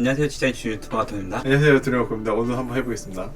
안녕하세요 디자인 주 유튜버 아톰입니다. 안녕하세요 드래곤입니다. 오늘 한번 해보겠습니다.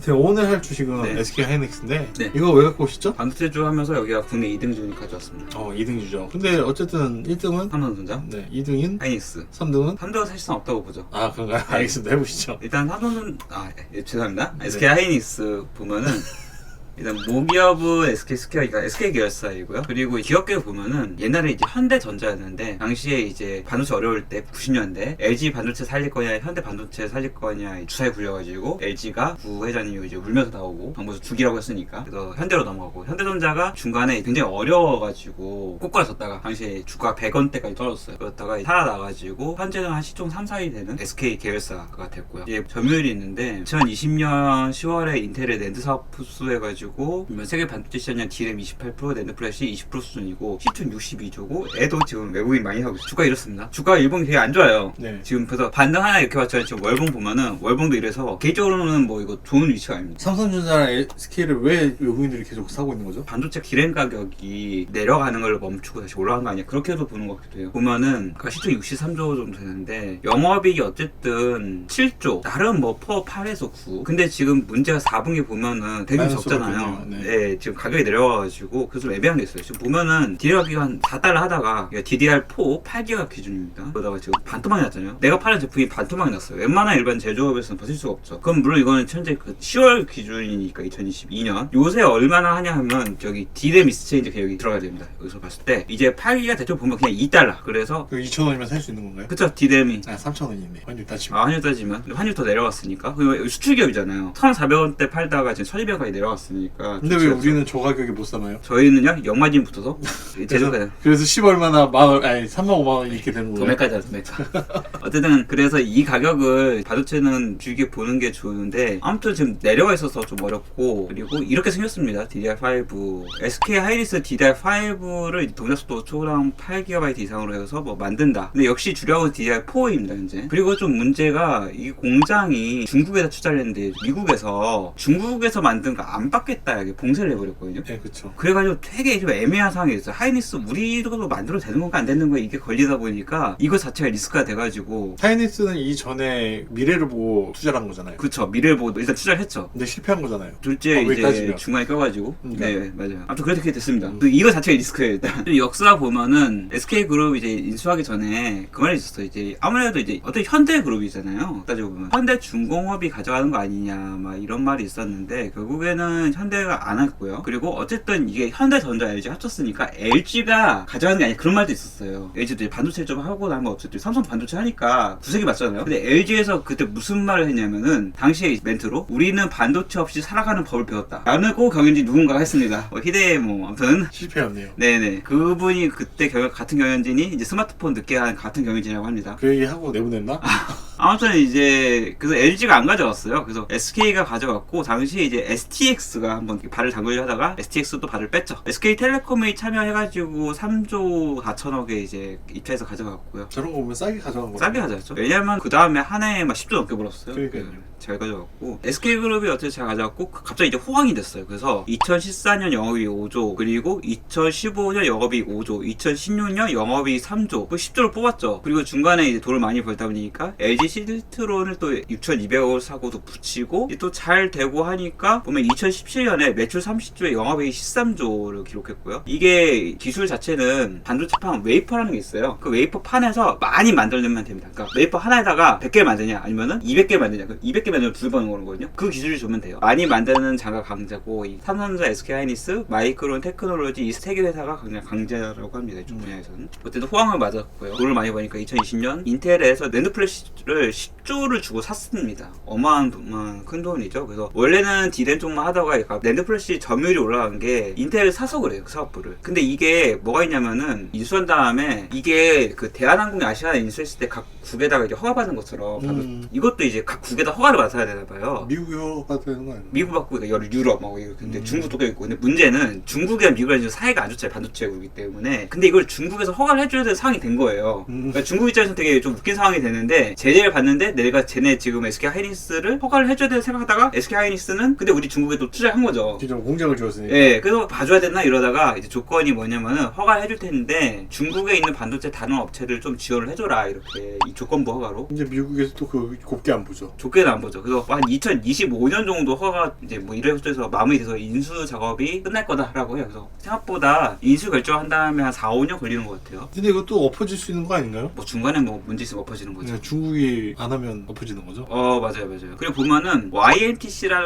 제가 오늘 할 주식은 네. SK 하이닉스인데 네. 이거 왜 갖고 오셨죠? 반도체주 하면서 여기가 국내 2등 주니 가져왔습니다. 어 2등 주죠. 근데 어쨌든 1등은 삼성전자. 네 2등인 하이닉스. 3등은? 3등은 사실상 없다고 보죠. 아 그런가요? 알겠습니다. 해보시죠. 일단 삼성은 아 예, 죄송합니다. 네. SK 하이닉스 보면은 일단 모기업은 SK 스퀘어가 SK 계열사이고요. 그리고 기업계 보면은 옛날에 이제 현대전자였는데 당시에 이제 반도체 어려울 때 90년대 LG 반도체 살릴 거냐 현대 반도체 살릴 거냐 주사에 굴려가지고 LG가 부회장님이 이제 울면서 나오고 정부에서 죽이라고 했으니까 그래서 현대로 넘어가고 현대전자가 중간에 굉장히 어려워가지고 꼬꾸라졌다가 당시에 주가 100원대까지 떨어졌어요. 그렇다가 살아나가지고 현재는 한 시총 3, 4위 되는 SK 계열사가 됐고요. 이게 점유율이 있는데 2020년 10월에 인텔의 랜드 사업 흡수해가지고 그러면 세계 반도체 시장량 D램 28% 랜드 플래시 20% 수준이고 시총 62조고 애도 지금 외국인 많이 하고 있어요. 주가 이렇습니다. 주가 일봉이 되게 안 좋아요. 네 지금 그래서 반등 하나 이렇게 봤잖아요. 지금 월봉 보면은 월봉도 이래서 개인적으로는 뭐 이거 좋은 위치가 아닙니다. 삼성전자랑 SK를 왜 외국인들이 계속 사고 있는 거죠? 반도체 기램 가격이 내려가는 걸 멈추고 다시 올라간 거 아니야? 그렇게도 보는 것 같기도 해요. 보면은 그 시총 63조 정도 되는데 영업이익이 어쨌든 7조 나름 뭐 퍼 8에서 9 근데 지금 문제가 4분기 보면은 되게 마이너스로 적잖아요. 바뀌네요. 네. 네. 지금 가격이 내려와가지고 그래서 좀 애매한 게 있어요. 지금 보면은 DDR 기간 4달러 하다가 DDR4 8기가 기준입니다. 그러다가 지금 반토막이 났잖아요. 내가 파는 제품이 반토막이 났어요. 웬만한 일반 제조업에서는 버틸 수가 없죠. 그럼 물론 이거는 현재 그 10월 기준이니까 2022년 요새 얼마나 하냐 하면 저기 D램 미스체인지 여기 들어가야 됩니다. 여기서 봤을 때 이제 8기가 대충 보면 그냥 2달러. 그래서 그 2,000원이면 살 수 있는 건가요? 그쵸 D램이 아 3,000원이네 환율 따지면 아, 환율 따지면 환율 더 내려갔으니까 그리고 수출 기업이잖아요 1,400원대 팔다가 지금 1,200원까지 내려갔으니 까 근데 왜 좋지 않죠. 우리는 저 가격에 못 사나요? 저희는요 영마진 붙어서 그래서, 제조가 그래서 10 얼마나 만 원 아니 3만 5만 원 이렇게 되는 거예요? 도매까지 하죠 도매가 어쨌든 그래서 이 가격을 반도체는 주기 보는 게 좋은데 아무튼 지금 내려가 있어서 좀 어렵고 그리고 이렇게 생겼습니다 DDR5 SK 하이리스 DDR5를 동작속도 초랑 8GB 이상으로 해서 뭐 만든다. 근데 역시 주력은 DDR4입니다 현재. 그리고 좀 문제가 이 공장이 중국에다 투자를 했는데 미국에서 중국에서 만든 거 안 받 겠다 이게 봉쇄를 해버렸거든요 네 그쵸 그래가지고 되게 좀 애매한 상황이 있어요. 하이닉스 우리도 만들어도 되는 건가 안 되는 건가 이게 걸리다 보니까 이거 자체가 리스크가 돼가지고 하이닉스는 이전에 미래를 보고 투자를 한 거잖아요 그쵸 미래를 보고 일단 투자를 했죠. 근데 실패한 거잖아요 둘째 어, 왜 이제. 중간에 껴가지고 음, 네 맞아요. 아무튼 그렇게 됐습니다. 음. 또 이거 자체가 리스크예요 일단. 좀 역사 보면은 SK 그룹 이제 인수하기 전에 그 말이 있었어요. 이제 아무래도 이제 어떤 현대 그룹이잖아요. 따지고 보면 현대 중공업이 가져가는 거 아니냐 막 이런 말이 있었는데 결국에는 현대가 안 했고요. 그리고 어쨌든 이게 현대전자 LG 합쳤으니까 LG가 가져가는 게 아니라 그런 말도 있었어요. LG도 이제 반도체 좀 하고 나면 어쨌든 삼성 반도체 하니까 구색이 맞잖아요. 근데 LG에서 그때 무슨 말을 했냐면은 당시에 멘트로 우리는 반도체 없이 살아가는 법을 배웠다. 라고 경영진 누군가가 했습니다. 뭐 희대 뭐 아무튼 실패였네요 네네 그분이 그때 경, 같은 경영진이 이제 스마트폰 늦게 한 같은 경영진이라고 합니다. 그 얘기 하고 내보냈나? 아무튼 이제 그래서 LG가 안 가져갔어요. 그래서 SK가 가져갔고 당시에 이제 STX가 한번 발을 담그려 하다가 STX도 발을 뺐죠. SK텔레콤이 참여해가지고 3조 4천억에 이제 입찰해서 가져갔고요. 저런 거 보면 싸게 가져간 거 싸게 가져갔죠. 왜냐면 그 다음에 한 해에 막 10조 넘게 벌었어요. 그러니까요. 네, 잘 가져갔고 SK그룹이 어떻게 잘 가져갔고 그- 갑자기 이제 호황이 됐어요. 그래서 2014년 영업이익 5조 그리고 2015년 영업이익 5조 2016년 영업이익 3조 그 10조를 뽑았죠. 그리고 중간에 이제 돈을 많이 벌다 보니까 LG 시트론을 또 6,200억을 사고도 붙이고 또 잘 되고 하니까 보면 2017년에 매출 30조에 영업이익 13조를 기록했고요. 이게 기술 자체는 반도체판 웨이퍼라는 게 있어요. 그 웨이퍼 판에서 많이 만들면 됩니다. 그러니까 웨이퍼 하나에다가 100개 만드냐 아니면은 200개 만드냐. 그 200개 만들면 두 번 오는 거거든요. 그 기술이 좋으면 돼요. 많이 만드는 자가 강자고 이 삼성전자, SK 하이닉스, 마이크론 테크놀로지 이 세 개 회사가 그냥 강자라고 합니다. 이쪽 분야에서는. 어쨌든 호황을 맞았고요. 돈을 많이 버니까 2020년 인텔에서 랜드 플래시를 10조를 주고 샀습니다. 어마한 돈, 큰 돈이죠. 그래서 원래는 디램 쪽만 하다가 랜드 플래시 점유율이 올라간 게 인텔을 사서 그래요. 그 사업부를. 근데 이게 뭐가 있냐면은 인수한 다음에 이게 그 대한항공이 아시아나 인수했을 때 각 국에다가 이제 허가받은 것처럼 음. 이것도 이제 각 국에다 허가를 받아야 되나 봐요. 미국 유럽 되는 거 아니에요? 미국 받고 그러니까 여러 유럽 막 이렇게 근데 음. 중국도 껴있고 근데 문제는 중국이랑 미국이랑 지금 사이가 안 좋잖아요 반도체국이기 때문에 근데 이걸 중국에서 허가를 해줘야 되는 상황이 된 거예요 음. 그러니까 중국 입장에서 되게 좀 웃긴 상황이 되는데 제재를 기회를 봤는데 내가 쟤네 지금 SK 하이닉스를 허가를 해줘야 될 생각하다가 SK 하이닉스는 근데 우리 중국에 또 투자한 거죠. 진짜 공장을 지었으니까. 예, 그래서 봐줘야 되나 이러다가 이제 조건이 뭐냐면은 허가를 해줄 텐데 중국에 있는 반도체 다른 업체를 좀 지원을 해줘라 이렇게 이 조건부 허가로 이제 미국에서 또 그 곱게 안 보죠. 좋게는 안 보죠. 그래서 한 2025년 정도 허가 이제 뭐 이래저래서 마무리돼서 인수 작업이 끝날 거다라고 해요. 그래서 생각보다 인수 결정한 다음에 한 4, 5년 걸리는 것 같아요. 근데 이것도 엎어질 수 있는 거 아닌가요? 뭐 중간에 뭐 문제 있으면 엎어지는 거죠. 그냥 중국이 안 하면 엎어지는 거죠? 어 맞아요 맞아요 그리고 보면은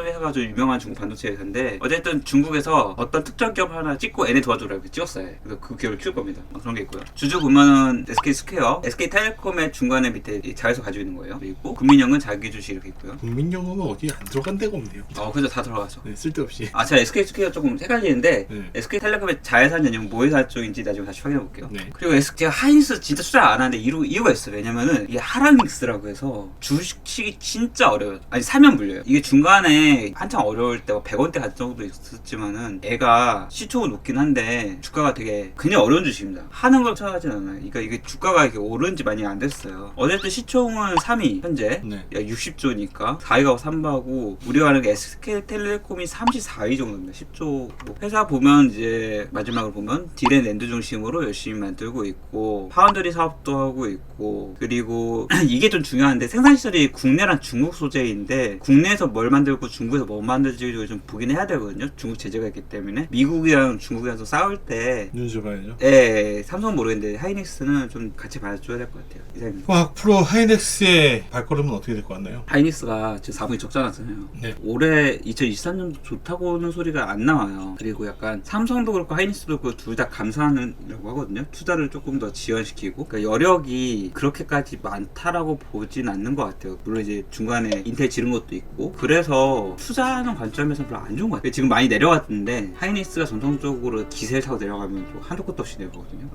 회사가 좀 유명한 중국 반도체 회사인데 어쨌든 중국에서 어떤 특정 기업 하나 찍고 얘네 도와주라 이렇게 찍었어요 그래서 그 기업을 키울 겁니다 뭐 그런 게 있고요 주주 보면은 SK 스퀘어 SK텔레콤의 중간에 밑에 이 자회사 가지고 있는 거예요 그리고 국민연금 자기 주식 이렇게 있고요 국민연금은 어디 안 들어간 데가 없네요. 어 그래서 다 들어가죠 네, 쓸데없이. 아 제가 SK 스퀘어 조금 헷갈리는데 네. SK텔레콤의 자회사는 아니면 모회사 쪽인지 나중에 다시 확인해 볼게요 네. 그리고 SK 제가 하이닉스 진짜 투자 안 하는데 이유, 이유가 있어요. 왜냐면은 이게 하락닉스라고 해서 주식이 진짜 어려워요. 아니 사면 물려요. 이게 중간에 한창 어려울 때 100원대 갈 정도 있었지만은 애가 시초가 높긴 한데 주가가 되게 굉장히 어려운 주식입니다. 하는 걸 찾아하진 않아요. 그러니까 이게 주가가 이렇게 오른 지 많이 안 됐어요. 어쨌든 시총은 3위 현재 네. 야 60조니까 4위가 3바고 우리가 아는 게 SK텔레콤이 34위 정도입니다. 10조 뭐 회사 보면 이제 마지막으로 보면 딜앤 랜드 중심으로 열심히 만들고 있고 파운드리 사업도 하고 있고 그리고 이게 좀 중요한데 생산 시설이 국내랑 중국 소재인데 국내에서 뭘 만들고 중국에서 뭐 만들지 좀 보긴 해야 되거든요. 중국 제재가 있기 때문에 미국이랑 중국이랑 싸울 때 눈치 봐야죠. 예, 삼성 은 모르겠는데 하이닉스는 좀 같이 봐줘야 될 것 같아요. 이사님. 그럼 앞으로 하이넥스의 발걸음은 어떻게 될 것 같나요? 하이닉스가 지금 4분기 적자났잖아요. 네. 올해 2023년도 좋다고는 소리가 안 나와요. 그리고 약간 삼성도 그렇고 하이닉스도 그렇고 둘 다 감사하는라고 하거든요. 투자를 조금 더 지연시키고 그러니까 여력이 그렇게까지 많다라고 보진 않는 것 같아요. 물론 이제 중간에 인텔 지른 것도 있고 그래서 투자하는 관점에서 별로 안 좋은 것 같아요. 지금 많이 내려갔는데 하이닉스가 전통적으로 기세를 타고 내려가면 또 한도 끝도 없이 내려가거든요.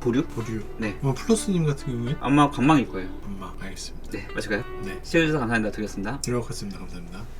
보류? 보류. 네. 그럼 플러스님 같은 경우에 아마 관망일 거예요. 엄마 알겠습니다. 네, 마실까요? 네. 시청해주셔서 감사합니다. 드리겠습니다. 들어갔습니다. 감사합니다.